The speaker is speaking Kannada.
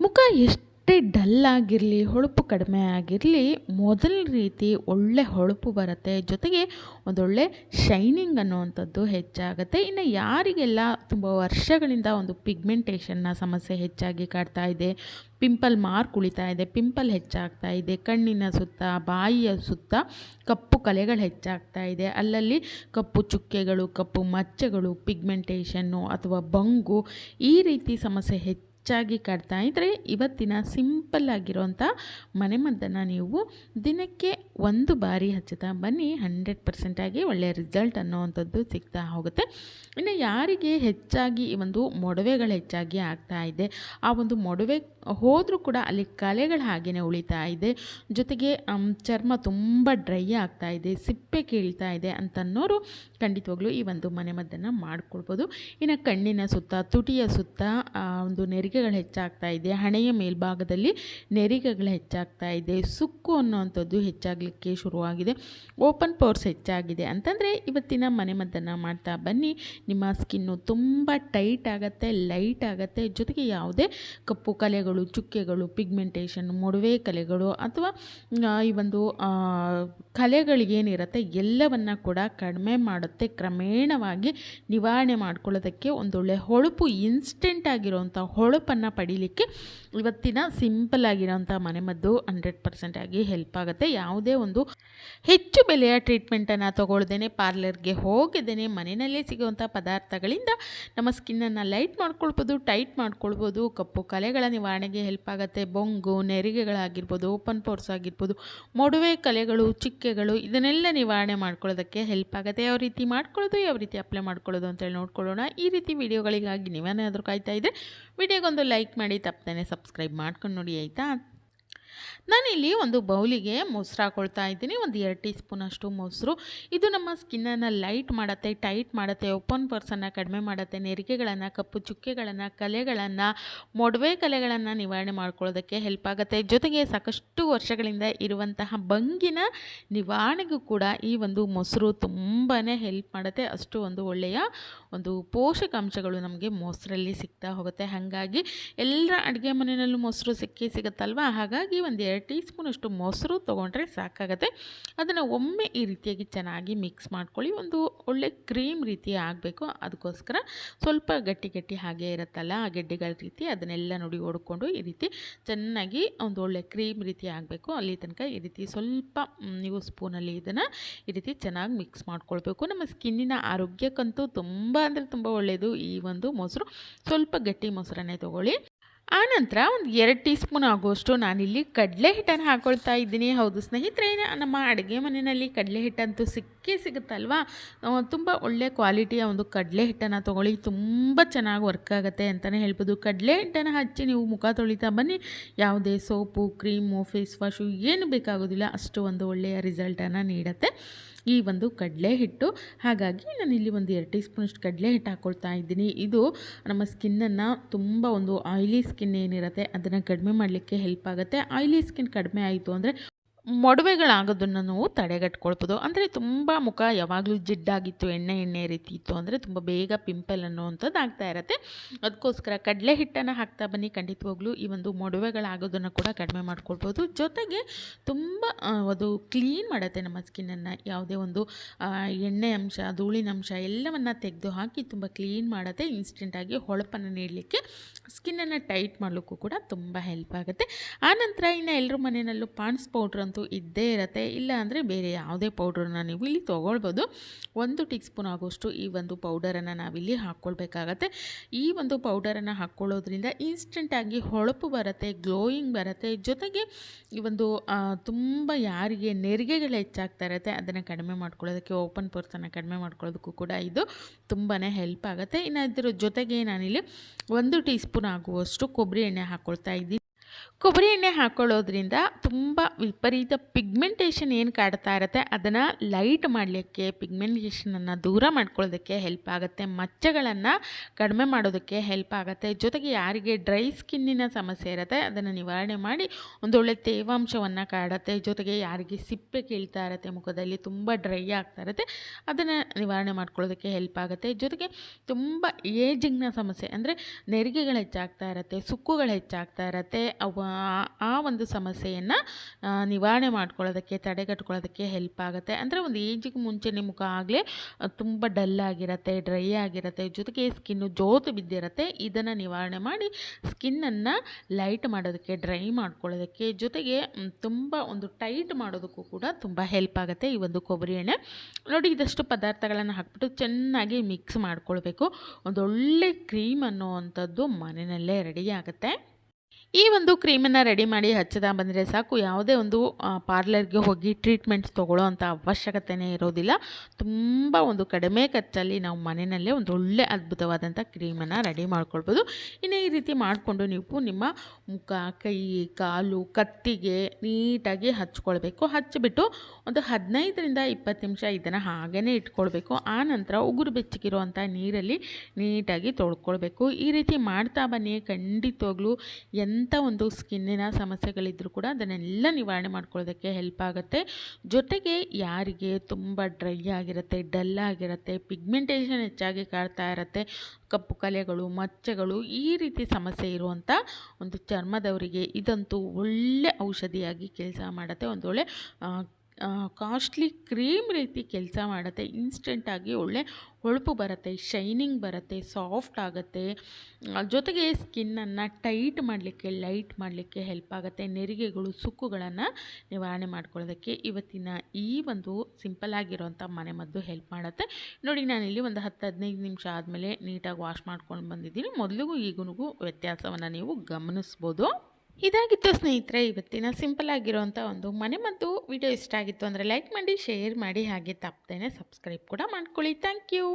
ಮುಖ ಎಷ್ಟೇ ಡಲ್ ಆಗಿರಲಿ, ಹೊಳಪು ಕಡಿಮೆ ಆಗಿರಲಿ, ಮೊದಲ ರೀತಿ ಒಳ್ಳೆ ಹೊಳಪು ಬರುತ್ತೆ. ಜೊತೆಗೆ ಒಂದೊಳ್ಳೆ ಶೈನಿಂಗ್ ಅನ್ನುವಂಥದ್ದು ಹೆಚ್ಚಾಗುತ್ತೆ. ಇನ್ನು ಯಾರಿಗೆಲ್ಲ ತುಂಬ ವರ್ಷಗಳಿಂದ ಒಂದು ಪಿಗ್ಮೆಂಟೇಷನ್ನ ಸಮಸ್ಯೆ ಹೆಚ್ಚಾಗಿ ಕಾಡ್ತಾ ಇದೆ ಪಿಂಪಲ್ ಮಾರ್ಕ್ ಉಳಿತಾ ಇದೆ ಪಿಂಪಲ್ ಹೆಚ್ಚಾಗ್ತಾ ಇದೆ, ಕಣ್ಣಿನ ಸುತ್ತ, ಬಾಯಿಯ ಸುತ್ತ ಕಪ್ಪು ಕಲೆಗಳು ಹೆಚ್ಚಾಗ್ತಾ ಇದೆ. ಅಲ್ಲಲ್ಲಿ ಕಪ್ಪು ಚುಕ್ಕೆಗಳು, ಕಪ್ಪು ಮಚ್ಚೆಗಳು ಪಿಗ್ಮೆಂಟೇಷನ್ನು ಅಥವಾ ಬಂಗು ಈ ರೀತಿ ಸಮಸ್ಯೆ ಹೆಚ್ಚಾಗಿ ಕಾಡ್ತಾ ಇದ್ದರೆ ಇವತ್ತಿನ ಸಿಂಪಲ್ ಆಗಿರೋಂಥ ಮನೆಮದ್ದನ್ನು ನೀವು ದಿನಕ್ಕೆ ಒಂದು ಬಾರಿ ಹಚ್ಚುತ್ತಾ ಬನ್ನಿ ಹಂಡ್ರೆಡ್ ಪರ್ಸೆಂಟಾಗಿ ಒಳ್ಳೆಯ ರಿಸಲ್ಟ್ ಅನ್ನೋವಂಥದ್ದು ಸಿಗ್ತಾ ಹೋಗುತ್ತೆ. ಇನ್ನು ಯಾರಿಗೆ ಹೆಚ್ಚಾಗಿ ಈ ಒಂದು ಮೊಡವೆಗಳು ಹೆಚ್ಚಾಗಿ ಆಗ್ತಾ ಇದೆ, ಆ ಒಂದು ಮೊಡವೆ ಹೋದರೂ ಕೂಡ ಅಲ್ಲಿ ಕಲೆಗಳು ಹಾಗೆಯೇ ಉಳಿತಾ ಇದೆ. ಜೊತೆಗೆ ಚರ್ಮ ತುಂಬ ಡ್ರೈ ಆಗ್ತಾ ಇದೆ, ಸಿಪ್ಪೆ ಕೀಳ್ತಾ ಇದೆ ಅಂತನ್ನೋರು ಖಂಡಿತವಾಗ್ಲೂ ಈ ಒಂದು ಮನೆಮದ್ದನ್ನು ಮಾಡ್ಕೊಳ್ಬೋದು. ಇನ್ನು ಕಣ್ಣಿನ ಸುತ್ತ, ತುಟಿಯ ಸುತ್ತ ಒಂದು ನೆರಿಗೆಗಳು ಹೆಚ್ಚಾಗ್ತಾ ಇದೆ, ಹಣೆಯ ಮೇಲ್ಭಾಗದಲ್ಲಿ ನೆರಿಗೆಗಳು ಹೆಚ್ಚಾಗ್ತಾ ಇದೆ, ಸುಕ್ಕು ಅನ್ನುವಂಥದ್ದು ಹೆಚ್ಚಾಗಲಿಕ್ಕೆ ಶುರುವಾಗಿದೆ. ಓಪನ್ ಪೋರ್ಸ್ ಹೆಚ್ಚಾಗಿದೆ. ಅಂತಂದರೆ ಇವತ್ತಿನ ಮನೆಮದ್ದನ್ನು ಮಾಡ್ತಾ ಬನ್ನಿ. ನಿಮ್ಮ ಸ್ಕಿನ್ನು ತುಂಬ ಟೈಟ್ ಆಗುತ್ತೆ, ಲೈಟ್ ಆಗುತ್ತೆ. ಜೊತೆಗೆ ಯಾವುದೇ ಕಪ್ಪು ಕಲೆಗಳು, ಚುಕ್ಕೆಗಳು, ಪಿಗ್ಮೆಂಟೇಷನ್, ಮೊಡವೆ ಕಲೆಗಳು ಅಥವಾ ಈ ಒಂದು ಕಲೆಗಳಿಗೇನಿರುತ್ತೆ, ಎಲ್ಲವನ್ನ ಕೂಡ ಕಡಿಮೆ ಮಾಡುತ್ತೆ. ಕ್ರಮೇಣವಾಗಿ ನಿವಾರಣೆ ಮಾಡ್ಕೊಳ್ಳೋದಕ್ಕೆ ಒಂದೊಳ್ಳೆ ಹೊಳಪು ಇನ್ಸ್ಟೆಂಟ್ ಆಗಿರೋವಂಥ ಹೊಳಪನ್ನು ಪಡೀಲಿಕ್ಕೆ ಇವತ್ತಿನ ಸಿಂಪಲ್ ಆಗಿರೋಂಥ ಮನೆಮದ್ದು ಹಂಡ್ರೆಡ್ ಪರ್ಸೆಂಟ್ ಆಗಿ ಹೆಲ್ಪ್ ಆಗುತ್ತೆ. ಯಾವುದೇ ಒಂದು ಹೆಚ್ಚು ಬೆಲೆಯ ಟ್ರೀಟ್ಮೆಂಟನ್ನು ತಗೊಳ್ದೇನೆ ಪಾರ್ಲರ್ಗೆ ಹೋಗದೇನೆ ಮನೆಯಲ್ಲೇ ಸಿಗುವಂಥ ಪದಾರ್ಥಗಳಿಂದ ನಮ್ಮ ಸ್ಕಿನ್ನನ್ನು ಲೈಟ್ ಮಾಡ್ಕೊಳ್ಬೋದು ಟೈಟ್ ಮಾಡ್ಕೊಳ್ಬೋದು. ಕಪ್ಪು ಕಲೆಗಳ ನಿವಾರಣೆಗೆ ಹೆಲ್ಪ್ ಆಗುತ್ತೆ. ಬೊಂಗು, ನೆರಿಗೆಗಳಾಗಿರ್ಬೋದು ಓಪನ್ ಪೋರ್ಸ್ ಆಗಿರ್ಬೋದು. ಮೊಡವೆ ಕಲೆಗಳು ಚಿಕ್ಕೆಗಳು ಇದನ್ನೆಲ್ಲ ನಿವಾರಣೆ ಮಾಡ್ಕೊಳ್ಳೋದಕ್ಕೆ ಹೆಲ್ಪ್ ಆಗುತ್ತೆ. ಯಾವ ರೀತಿ ಮಾಡ್ಕೊಳ್ಳೋದು, ಯಾವ ರೀತಿ ಅಪ್ಲೈ ಮಾಡ್ಕೊಳ್ಳೋದು ಅಂತೇಳಿ ನೋಡ್ಕೊಳ್ಳೋಣ. ಈ ರೀತಿ ವಿಡಿಯೋಗಳಿಗಾಗಿ ನೀವೇನಾದರೂ ಕಾಯ್ತಾ ಇದ್ದರೆ ವಿಡಿಯೋಗೊಂದು ಲೈಕ್ ಮಾಡಿ, ತಪ್ಪದೇ ಸಬ್ಸ್ಕ್ರೈಬ್ ಮಾಡ್ಕೊಂಡು ನೋಡಿ, ಆಯಿತಾ? ನಾನಿಲ್ಲಿ ಒಂದು ಬೌಲಿಗೆ ಮೊಸರು ಹಾಕೊಳ್ತಾ ಇದ್ದೀನಿ. ಒಂದು ಎರಡು ಟೀ ಸ್ಪೂನಷ್ಟು ಮೊಸರು. ಇದು ನಮ್ಮ ಸ್ಕಿನ್ನನ್ನು ಲೈಟ್ ಮಾಡುತ್ತೆ, ಟೈಟ್ ಮಾಡುತ್ತೆ, ಓಪನ್ ಪರ್ಸನ್ನು ಕಡಿಮೆ ಮಾಡುತ್ತೆ. ನೆರಿಗೆಗಳನ್ನು, ಕಪ್ಪು ಚುಕ್ಕೆಗಳನ್ನು, ಕಲೆಗಳನ್ನು, ಮೊಡವೆ ಕಲೆಗಳನ್ನು ನಿವಾರಣೆ ಮಾಡ್ಕೊಳ್ಳೋದಕ್ಕೆ ಹೆಲ್ಪ್ ಆಗುತ್ತೆ. ಜೊತೆಗೆ ಸಾಕಷ್ಟು ವರ್ಷಗಳಿಂದ ಇರುವಂತಹ ಬಂಗಿನ ನಿವಾರಣೆಗೂ ಕೂಡ ಈ ಒಂದು ಮೊಸರು ತುಂಬಾ ಹೆಲ್ಪ್ ಮಾಡುತ್ತೆ. ಅಷ್ಟು ಒಂದು ಒಳ್ಳೆಯ ಒಂದು ಪೋಷಕಾಂಶಗಳು ನಮಗೆ ಮೊಸರಲ್ಲಿ ಸಿಗ್ತಾ ಹೋಗುತ್ತೆ. ಹಾಗಾಗಿ ಎಲ್ಲರ ಅಡುಗೆ ಮನೆಯಲ್ಲೂ ಮೊಸರು ಸಿಕ್ಕೇ ಸಿಗುತ್ತಲ್ವ? ಹಾಗಾಗಿ ಒಂದು ಎರಡು ಟೀ ಸ್ಪೂನಷ್ಟು ಮೊಸರು ತೊಗೊಂಡ್ರೆ ಸಾಕಾಗುತ್ತೆ. ಅದನ್ನು ಒಮ್ಮೆ ಈ ರೀತಿಯಾಗಿ ಚೆನ್ನಾಗಿ ಮಿಕ್ಸ್ ಮಾಡ್ಕೊಳ್ಳಿ. ಒಂದು ಒಳ್ಳೆ ಕ್ರೀಮ್ ರೀತಿ ಆಗಬೇಕು ಅದಕ್ಕೋಸ್ಕರ. ಸ್ವಲ್ಪ ಗಟ್ಟಿ ಗಟ್ಟಿ ಹಾಗೆ ಇರುತ್ತಲ್ಲ ಆ ಗೆಡ್ಡೆಗಳ ರೀತಿ ಅದನ್ನೆಲ್ಲ ನೋಡಿ ಹೊಡ್ಕೊಂಡು ಈ ರೀತಿ ಚೆನ್ನಾಗಿ ಒಂದು ಒಳ್ಳೆ ಕ್ರೀಮ್ ರೀತಿ ಆಗಬೇಕು. ಅಲ್ಲಿ ತನಕ ಈ ರೀತಿ ಸ್ವಲ್ಪ ನೀವು ಸ್ಪೂನಲ್ಲಿ ಇದನ್ನು ಈ ರೀತಿ ಚೆನ್ನಾಗಿ ಮಿಕ್ಸ್ ಮಾಡ್ಕೊಳ್ಬೇಕು. ನಮ್ಮ ಸ್ಕಿನ್ನಿನ ಆರೋಗ್ಯಕ್ಕಂತೂ ತುಂಬ ಅಂದರೆ ತುಂಬ ಒಳ್ಳೆಯದು ಈ ಒಂದು ಮೊಸರು. ಸ್ವಲ್ಪ ಗಟ್ಟಿ ಮೊಸರನ್ನೇ ತೊಗೊಳ್ಳಿ. ಆನಂತರ ಒಂದು ಎರಡು ಟೀ ಸ್ಪೂನ್ ಆಗುವಷ್ಟು ನಾನಿಲ್ಲಿ ಕಡಲೆ ಹಿಟ್ಟನ್ನು ಹಾಕ್ಕೊಳ್ತಾ ಇದ್ದೀನಿ. ಹೌದು, ಸ್ನೇಹಿತರೆ ನಮ್ಮ ಅಡುಗೆ ಮನೆಯಲ್ಲಿ ಕಡಲೆ ಹಿಟ್ಟಂತೂ ಸಿಕ್ಕೇ ಸಿಗುತ್ತಲ್ವಾ? ತುಂಬ ಒಳ್ಳೆ ಕ್ವಾಲಿಟಿಯ ಒಂದು ಕಡಲೆ ಹಿಟ್ಟನ್ನು ತೊಗೊಳ್ಳಿ. ತುಂಬ ಚೆನ್ನಾಗಿ ವರ್ಕ್ ಆಗುತ್ತೆ ಅಂತಲೇ ಹೇಳ್ಬೋದು. ಕಡಲೆ ಹಿಟ್ಟನ್ನು ಹಚ್ಚಿ ನೀವು ಮುಖ ತೊಳಿತಾ ಬನ್ನಿ. ಯಾವುದೇ ಸೋಪು, ಕ್ರೀಮು, ಫೇಸ್ ವಾಶು ಏನು ಬೇಕಾಗೋದಿಲ್ಲ. ಅಷ್ಟು ಒಂದು ಒಳ್ಳೆಯ ರಿಸಲ್ಟನ್ನು ನೀಡುತ್ತೆ. ಈ ಒಂದು ಕಡಲೆ ಹಿಟ್ಟು ಹಾಗಾಗಿ ನಾನು ಇಲ್ಲಿ ಒಂದು ಎರಡು ಟೀ ಸ್ಪೂನಷ್ಟು ಕಡಲೆ ಹಿಟ್ಟು ಹಾಕ್ಕೊಳ್ತಾ ಇದ್ದೀನಿ. ಇದು ನಮ್ಮ ಸ್ಕಿನ್ನನ್ನು ತುಂಬ ಒಂದು ಆಯಿಲಿ ಸ್ಕಿನ್ ಏನಿರುತ್ತೆ, ಅದನ್ನು ಕಡಿಮೆ ಮಾಡಲಿಕ್ಕೆ ಹೆಲ್ಪ್ ಆಗುತ್ತೆ. ಆಯಿಲಿ ಸ್ಕಿನ್ ಕಡಿಮೆ ಆಯಿತು ಅಂದರೆ ಮೊಡವೆಗಳಾಗೋದನ್ನು ನಾವು ತಡೆಗಟ್ಕೊಳ್ಬೋದು. ಅಂದರೆ ತುಂಬ ಮುಖ ಯಾವಾಗಲೂ ಜಿಡ್ಡಾಗಿತ್ತು, ಎಣ್ಣೆ ಎಣ್ಣೆ ರೀತಿ ಇತ್ತು. ಅಂದರೆ ತುಂಬ ಬೇಗ ಪಿಂಪಲ್ ಅನ್ನೋವಂಥದ್ದು ಆಗ್ತಾ ಇರುತ್ತೆ. ಅದಕ್ಕೋಸ್ಕರ ಕಡಲೆ ಹಿಟ್ಟನ್ನು ಹಾಕ್ತಾ ಬನ್ನಿ. ಖಂಡಿತವಾಗ್ಲೂ ಈ ಒಂದು ಮೊಡವೆಗಳಾಗೋದನ್ನು ಕೂಡ ಕಡಿಮೆ ಮಾಡ್ಕೊಳ್ಬೋದು. ಜೊತೆಗೆ ತುಂಬ ಅದು ಕ್ಲೀನ್ ಮಾಡುತ್ತೆ ನಮ್ಮ ಸ್ಕಿನ್ನನ್ನು. ಯಾವುದೇ ಒಂದು ಎಣ್ಣೆ ಅಂಶ, ಧೂಳಿನ ಅಂಶ ಎಲ್ಲವನ್ನು ತೆಗೆದು ಹಾಕಿ ತುಂಬ ಕ್ಲೀನ್ ಮಾಡುತ್ತೆ. ಇನ್ಸ್ಟೆಂಟಾಗಿ ಹೊಳಪನ್ನು ನೀಡಲಿಕ್ಕೆ ಸ್ಕಿನ್ನನ್ನು ಟೈಟ್ ಮಾಡಲಿಕ್ಕೂ ಕೂಡ ತುಂಬ ಹೆಲ್ಪ್ ಆಗುತ್ತೆ. ಆನಂತರ ಇನ್ನು ಎಲ್ಲರೂ ಮನೆಯಲ್ಲೂ ಪಾಂಡ್ಸ್ ಪೌಡ್ರ್ ಅಂತೂ ಇದ್ದೇ ಇರುತ್ತೆ. ಇಲ್ಲ ಅಂದರೆ ಬೇರೆ ಯಾವುದೇ ಪೌಡ್ರನ್ನ ನೀವು ಇಲ್ಲಿ ತೊಗೊಳ್ಬೋದು. ಒಂದು ಟೀ ಸ್ಪೂನ್ ಆಗೋಷ್ಟು ಈ ಒಂದು ಪೌಡರನ್ನು ನಾವಿಲ್ಲಿ ಹಾಕ್ಕೊಳ್ಬೇಕಾಗತ್ತೆ. ಈ ಒಂದು ಪೌಡರನ್ನು ಹಾಕ್ಕೊಳ್ಳೋದ್ರಿಂದ ಇನ್ಸ್ಟೆಂಟಾಗಿ ಹೊಳಪು ಬರುತ್ತೆ ಗ್ಲೋಯಿಂಗ್ ಬರುತ್ತೆ. ಜೊತೆಗೆ ಈ ಒಂದು ತುಂಬ ಯಾರಿಗೆ ನೆರಿಗೆಗಳು ಹೆಚ್ಚಾಗ್ತಾ ಇರುತ್ತೆ, ಅದನ್ನು ಕಡಿಮೆ ಮಾಡ್ಕೊಳ್ಳೋದಕ್ಕೆ ಓಪನ್ ಪರ್ಸನ್ನು ಕಡಿಮೆ ಮಾಡ್ಕೊಳ್ಳೋದಕ್ಕೂ ಕೂಡ ಇದು ತುಂಬಾ ಹೆಲ್ಪ್ ಆಗುತ್ತೆ. ಇನ್ನು ಇದ್ರ ಜೊತೆಗೆ ನಾನಿಲ್ಲಿ ಒಂದು ಟೀ ಸ್ಪೂನ್ ಆಗುವಷ್ಟು ಕೊಬ್ಬರಿ ಎಣ್ಣೆ ಹಾಕ್ಕೊಳ್ತಾ ಇದ್ದೀನಿ. ಕೊಬ್ಬರಿ ಎಣ್ಣೆ ಹಾಕ್ಕೊಳ್ಳೋದ್ರಿಂದ ತುಂಬ ವಿಪರೀತ ಪಿಗ್ಮೆಂಟೇಷನ್ ಏನು ಕಾಡ್ತಾ ಇರುತ್ತೆ, ಅದನ್ನು ಲೈಟ್ ಮಾಡಲಿಕ್ಕೆ ಪಿಗ್ಮೆಂಟೇಷನನ್ನು ದೂರ ಮಾಡ್ಕೊಳ್ಳೋದಕ್ಕೆ ಹೆಲ್ಪ್ ಆಗುತ್ತೆ. ಮಚ್ಚಗಳನ್ನು ಕಡಿಮೆ ಮಾಡೋದಕ್ಕೆ ಹೆಲ್ಪ್ ಆಗುತ್ತೆ. ಜೊತೆಗೆ ಯಾರಿಗೆ ಡ್ರೈ ಸ್ಕಿನ್ನಿನ ಸಮಸ್ಯೆ ಇರುತ್ತೆ, ಅದನ್ನು ನಿವಾರಣೆ ಮಾಡಿ ಒಂದೊಳ್ಳೆ ತೇವಾಂಶವನ್ನು ಕಾಡುತ್ತೆ. ಜೊತೆಗೆ ಯಾರಿಗೆ ಸಿಪ್ಪೆ ಕೀಳ್ತಾ ಇರುತ್ತೆ, ಮುಖದಲ್ಲಿ ತುಂಬ ಡ್ರೈ ಆಗ್ತಾ ಇರುತ್ತೆ, ಅದನ್ನು ನಿವಾರಣೆ ಮಾಡ್ಕೊಳ್ಳೋದಕ್ಕೆ ಹೆಲ್ಪ್ ಆಗುತ್ತೆ. ಜೊತೆಗೆ ತುಂಬ ಏಜಿಂಗ್ನ ಸಮಸ್ಯೆ ಅಂದರೆ ನೆರಿಗೆಗಳು ಹೆಚ್ಚಾಗ್ತಾ ಇರುತ್ತೆ, ಸುಕ್ಕುಗಳು ಹೆಚ್ಚಾಗ್ತಾ ಇರುತ್ತೆ ಅವ ಆ ಒಂದು ಸಮಸ್ಯೆಯನ್ನು ನಿವಾರಣೆ ಮಾಡ್ಕೊಳ್ಳೋದಕ್ಕೆ, ತಡೆಗಟ್ಕೊಳ್ಳೋದಕ್ಕೆ ಹೆಲ್ಪ್ ಆಗುತ್ತೆ. ಅಂದರೆ ಒಂದು ಏಜಿಗೆ ಮುಂಚೆ ನಿಮ್ಮ ಮುಖ ಆಗಲೇ ತುಂಬ ಡಲ್ ಆಗಿರುತ್ತೆ ಡ್ರೈ ಆಗಿರುತ್ತೆ, ಜೊತೆಗೆ ಸ್ಕಿನ್ನು ಜೋತು ಬಿದ್ದಿರುತ್ತೆ. ಇದನ್ನು ನಿವಾರಣೆ ಮಾಡಿ ಸ್ಕಿನ್ನನ್ನು ಲೈಟ್ ಮಾಡೋದಕ್ಕೆ ಡ್ರೈ ಮಾಡ್ಕೊಳ್ಳೋದಕ್ಕೆ, ಜೊತೆಗೆ ತುಂಬ ಒಂದು ಟೈಟ್ ಮಾಡೋದಕ್ಕೂ ಕೂಡ ತುಂಬ ಹೆಲ್ಪ್ ಆಗುತ್ತೆ ಈ ಒಂದು ಕೊಬ್ಬರಿ ಎಣ್ಣೆ. ನೋಡಿ, ಇದಷ್ಟು ಪದಾರ್ಥಗಳನ್ನು ಹಾಕ್ಬಿಟ್ಟು ಚೆನ್ನಾಗಿ ಮಿಕ್ಸ್ ಮಾಡ್ಕೊಳ್ಬೇಕು. ಒಂದೊಳ್ಳೆ ಕ್ರೀಮ್ ಅನ್ನುವಂಥದ್ದು ಮನೆಯಲ್ಲೇ ರೆಡಿ ಆಗುತ್ತೆ. ಈ ಒಂದು ಕ್ರೀಮನ್ನು ರೆಡಿ ಮಾಡಿ ಹಚ್ಚದ ಬಂದರೆ ಸಾಕು. ಯಾವುದೇ ಒಂದು ಪಾರ್ಲರ್ಗೆ ಹೋಗಿ ಟ್ರೀಟ್ಮೆಂಟ್ಸ್ ತೊಗೊಳ್ಳೋ ಅಂಥ ಅವಶ್ಯಕತೆಯೇ ಇರೋದಿಲ್ಲ. ತುಂಬ ಒಂದು ಕಡಿಮೆ ಖರ್ಚಲ್ಲಿ ನಾವು ಮನೆಯಲ್ಲೇ ಒಂದು ಒಳ್ಳೆ ಅದ್ಭುತವಾದಂಥ ಕ್ರೀಮನ್ನು ರೆಡಿ ಮಾಡ್ಕೊಳ್ಬೋದು. ಇನ್ನು ಈ ರೀತಿ ಮಾಡಿಕೊಂಡು ನೀವು ನಿಮ್ಮ ಮುಖ, ಕೈ, ಕಾಲು, ಕತ್ತಿಗೆ ನೀಟಾಗಿ ಹಚ್ಕೊಳ್ಬೇಕು. ಹಚ್ಚಿಬಿಟ್ಟು ಒಂದು ಹದಿನೈದರಿಂದ ಇಪ್ಪತ್ತು ನಿಮಿಷ ಇದನ್ನು ಹಾಗೇ ಇಟ್ಕೊಳ್ಬೇಕು. ಆ ನಂತರ ಉಗುರು ಬೆಚ್ಚಗಿರುವಂಥ ನೀರಲ್ಲಿ ನೀಟಾಗಿ ತೊಳ್ಕೊಳ್ಬೇಕು. ಈ ರೀತಿ ಮಾಡ್ತಾ ಬನ್ನಿ. ಖಂಡಿತವಾಗ್ಲೂ ಎಂಥ ಒಂದು ಸ್ಕಿನ್ನಿನ ಸಮಸ್ಯೆಗಳಿದ್ದರೂ ಕೂಡ ಅದನ್ನೆಲ್ಲ ನಿವಾರಣೆ ಮಾಡ್ಕೊಳ್ಳೋದಕ್ಕೆ ಹೆಲ್ಪ್ ಆಗುತ್ತೆ. ಜೊತೆಗೆ ಯಾರಿಗೆ ತುಂಬ ಡ್ರೈ ಆಗಿರುತ್ತೆ ಡಲ್ ಆಗಿರುತ್ತೆ ಪಿಗ್ಮೆಂಟೇಷನ್ ಹೆಚ್ಚಾಗಿ ಕಾಡ್ತಾ ಇರುತ್ತೆ, ಕಪ್ಪು ಕಲೆಗಳು, ಮಚ್ಚೆಗಳು ಈ ರೀತಿ ಸಮಸ್ಯೆ ಇರುವಂಥ ಒಂದು ಚರ್ಮದವರಿಗೆ ಇದಂತೂ ಒಳ್ಳೆ ಔಷಧಿಯಾಗಿ ಕೆಲಸ ಮಾಡುತ್ತೆ. ಒಂದು ಒಳ್ಳೆ ಕಾಸ್ಟ್ಲಿ ಕ್ರೀಮ್ ರೀತಿ ಕೆಲಸ ಮಾಡುತ್ತೆ. ಇನ್ಸ್ಟೆಂಟಾಗಿ ಒಳ್ಳೆ ಹೊಳಪು ಬರುತ್ತೆ ಶೈನಿಂಗ್ ಬರುತ್ತೆ ಸಾಫ್ಟ್ ಆಗುತ್ತೆ. ಜೊತೆಗೆ ಸ್ಕಿನ್ನನ್ನು ಟೈಟ್ ಮಾಡಲಿಕ್ಕೆ ಲೈಟ್ ಮಾಡಲಿಕ್ಕೆ ಹೆಲ್ಪ್ ಆಗುತ್ತೆ. ನೆರಿಗೆಗಳು, ಸುಕ್ಕುಗಳನ್ನು ನಿವಾರಣೆ ಮಾಡ್ಕೊಳ್ಳೋದಕ್ಕೆ ಇವತ್ತಿನ ಈ ಒಂದು ಸಿಂಪಲ್ ಆಗಿರೋಂಥ ಮನೆಮದ್ದು ಹೆಲ್ಪ್ ಮಾಡುತ್ತೆ. ನೋಡಿ ನಾನಿಲ್ಲಿ ಒಂದು ಹತ್ತು, ಹದಿನೈದು ನಿಮಿಷ ಆದಮೇಲೆ ನೀಟಾಗಿ ವಾಶ್ ಮಾಡ್ಕೊಂಡು ಬಂದಿದ್ದೀನಿ. ಮೊದಲಿಗೂ ಈಗೂ ವ್ಯತ್ಯಾಸವನ್ನು ನೀವು ಗಮನಿಸ್ಬೋದು. ಇದಾಗಿತ್ತು ಸ್ನೇಹಿತರೆ, ಇವತ್ತಿನ ಸಿಂಪಲ್ ಆಗಿರುವಂಥ ಒಂದು ಮನೆಮದ್ದು ವಿಡಿಯೋ ಇಷ್ಟ ಆಗಿತ್ತು ಅಂದರೆ ಲೈಕ್ ಮಾಡಿ, ಶೇರ್ ಮಾಡಿ, ಹಾಗೆ ತಪ್ಪದೇನೆ ಸಬ್ಸ್ಕ್ರೈಬ್ ಕೂಡ ಮಾಡ್ಕೊಳ್ಳಿ. Thank you.